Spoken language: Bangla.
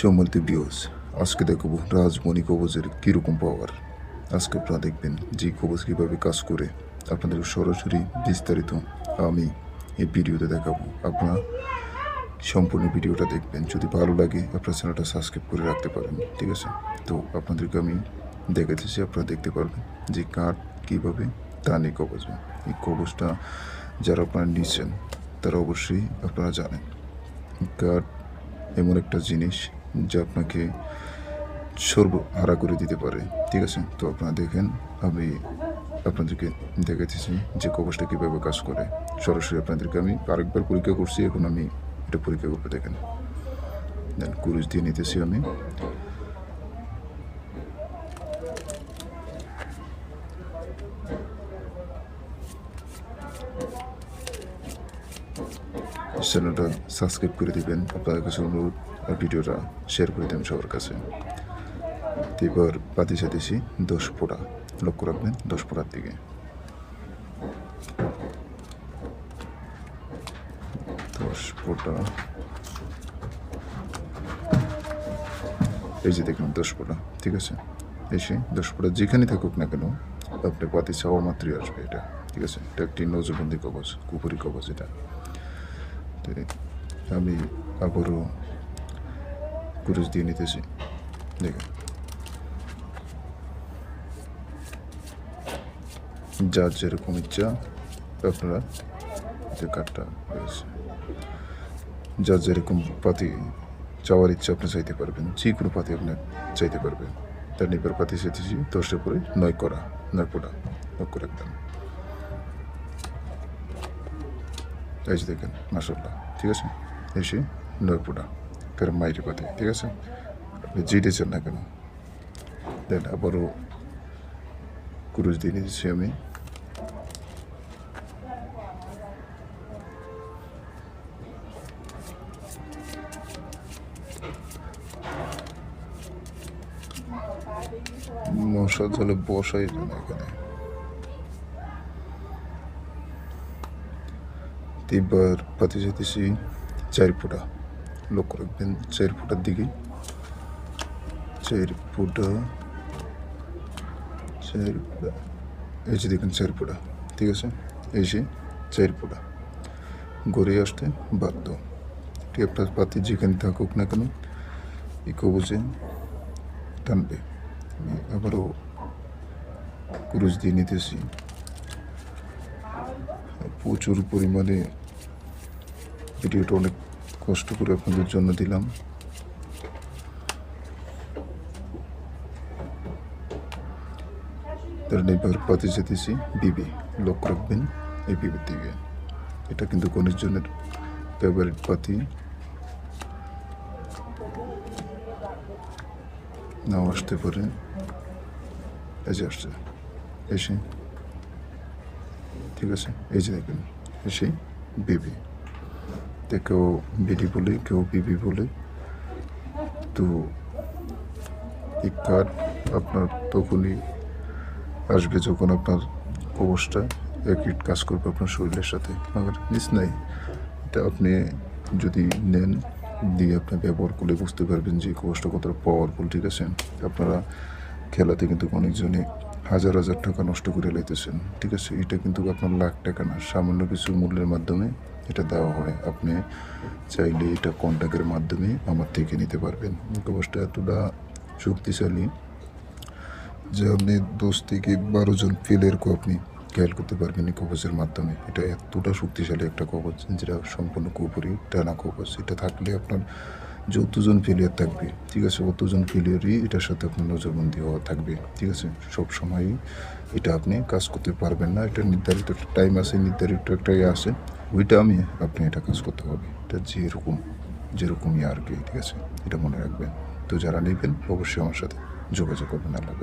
সম্মানিত বিওস আজকে দেখব রাজমণি কবজের কীরকম পাওয়ার আজকে আপনারা দেখবেন যে কবজ কীভাবে কাজ করে। আপনাদের সরাসরি বিস্তারিত আমি এই ভিডিওতে দেখাবো। আপনারা সম্পূর্ণ ভিডিওটা দেখবেন। যদি ভালো লাগে, আপনার চ্যানেলটা সাবস্ক্রাইব করে রাখতে পারেন, ঠিক আছে? তো আপনাদেরকে আমি দেখাতেছি আপনারা দেখতে পারবেন যে কাঠ কীভাবে টানে কবজে এই কবজটা যারা আপনারা নিচ্ছেন, তারা অবশ্যই আপনারা জানেন। কাঠ এমন একটা জিনিস যা আপনাকে সর্ব হারা করে দিতে পারে। ঠিক আছে? তো আপনারা দেখেন, আমি আপনাদেরকে দেখাতেছি যে কবচটা কীভাবে কাজ করে। সরাসরি আপনাদেরকে আমি আরেকবার পরীক্ষা করছি, এখন আমি এটা পরীক্ষা করতে দেখেন। দেন কুরুশ দিয়ে নিতেছি আমি। চ্যানেলটা সাবস্ক্রাইব করে দিবেন। আপনাদের কাছে অনুরোধ, আর ভিডিওটা শেয়ার করে দেবেন সবার কাছে। এবার পাতি সাথেছি দশ ফোঁটা। লক্ষ্য রাখবেন, দশ ফোঁটার দিকে। দশ ফোঁটা। এই যে দেখুন, দশ ফোঁটা, ঠিক আছে? এসে দশ ফোঁটা যেখানে থাকুক না কেন আপনি পাতি চাওয়া মাত্রই আসবে এটা, ঠিক আছে? এটা একটি নজরবন্দি কবচ কুপুরি কবচ এটা। আমি আবারও কুরুশ দিয়ে নিতেছি। দেখেন। যার যেরকম ইচ্ছা, আপনারা যে কাঠটা রয়েছে। যার যেরকম পাতি চাওয়ার ইচ্ছা আপনি চাইতে পারবেন, যে কোনো পাতি আপনি চাইতে পারবেন। তার নিবার পাতি চাইতেছি দশটা করে নয় করা, নয় ফোটা লক্ষ্য রাখবেন এই যে দেখেন মাসাল্লাহ ঠিক আছে? এসে নয় ফোটা ফের মাইরি পাতি ঠিক আছে? যেটা না কেন? দেন আবারও কুরুশ দিয়ে নিয়েছি আমি। মশা জলে বসাই এখানে। এবার পাতি যেতেছি চার ফুটা। লক্ষ্য রাখবেন, চার ফুটার দিকে। চার ফুটা চার ফুটা। এই যে দেখেন চার ফুটা, ঠিক আছে? এই যে চার ফুটা। গড়ে আসতে বাধ্য। আপনার পাতি যেখানে থাকুক না কেন, এই কবচে টানবে। আবারও কুরুশ দিয়ে নিতেছি। প্রচুর পরিমাণে ভিডিওটা অনেক কষ্ট করে আপনাদের জন্য দিলাম। তার এবার পাতে যেতেছি বিবি লক্ষ্য রাখবেন, এই বিবির দিকে এটা কিন্তু গণেশজনের ফেভারিট পাতি। নাও আসতে পারে। এই যে আসছে। এসে ঠিক আছে? এই যে দেখেন এসে বেবি। তে কেউ বিডি বলে, কেউ বিবি বলে। তো এই কার্ড আপনার তখনই আসবে যখন আপনার কবচটা একই কাজ করবে আপনার শরীরের সাথে। আমার নিস নাই। এটা আপনি যদি নেন, দিয়ে আপনি ব্যবহার করলে বুঝতে পারবেন যে কবচটা কতটা পাওয়ারফুল ঠিক আছে? আপনারা খেলাতে কিন্তু অনেকজনে হাজার হাজার টাকা নষ্ট করে লাইতেছেন, ঠিক আছে? এটা কিন্তু আপনার লাখ টাকা না, সামান্য কিছু মূল্যের মাধ্যমে এটা দেওয়া হয়। আপনি চাইলে এটা কন্ট্যাক্টের মাধ্যমে আমার থেকে নিতে পারবেন। কবচটা এতটা শক্তিশালী যে আপনি দশ থেকে বারো জন ফেলেরকেও আপনি খেয়াল করতে পারবেন এই কবচের মাধ্যমে। এটা এতটা শক্তিশালী একটা কবচ যেটা সম্পূর্ণ কুপুরি, টানা কবচ। এটা থাকলে আপনার যতজন ফেলিয়ার থাকবে, ঠিক আছে, অতজন ফেলিয়ারই এটার সাথে আপনার নজরবন্দি হওয়া থাকবে, ঠিক আছে। সব সময়ই এটা আপনি কাজ করতে পারবেন না। এটা নির্ধারিত টাইম আছে, নির্ধারিত একটা ইয়ে আছে। ওইটা আমি আপনি এটা কাজ করতে হবে এটা যেরকম, যেরকমই আর কি, ঠিক আছে? এটা মনে রাখবেন। তো যারা নেবেন, অবশ্যই আমার সাথে যোগাযোগ করবেন, আল্লাহ।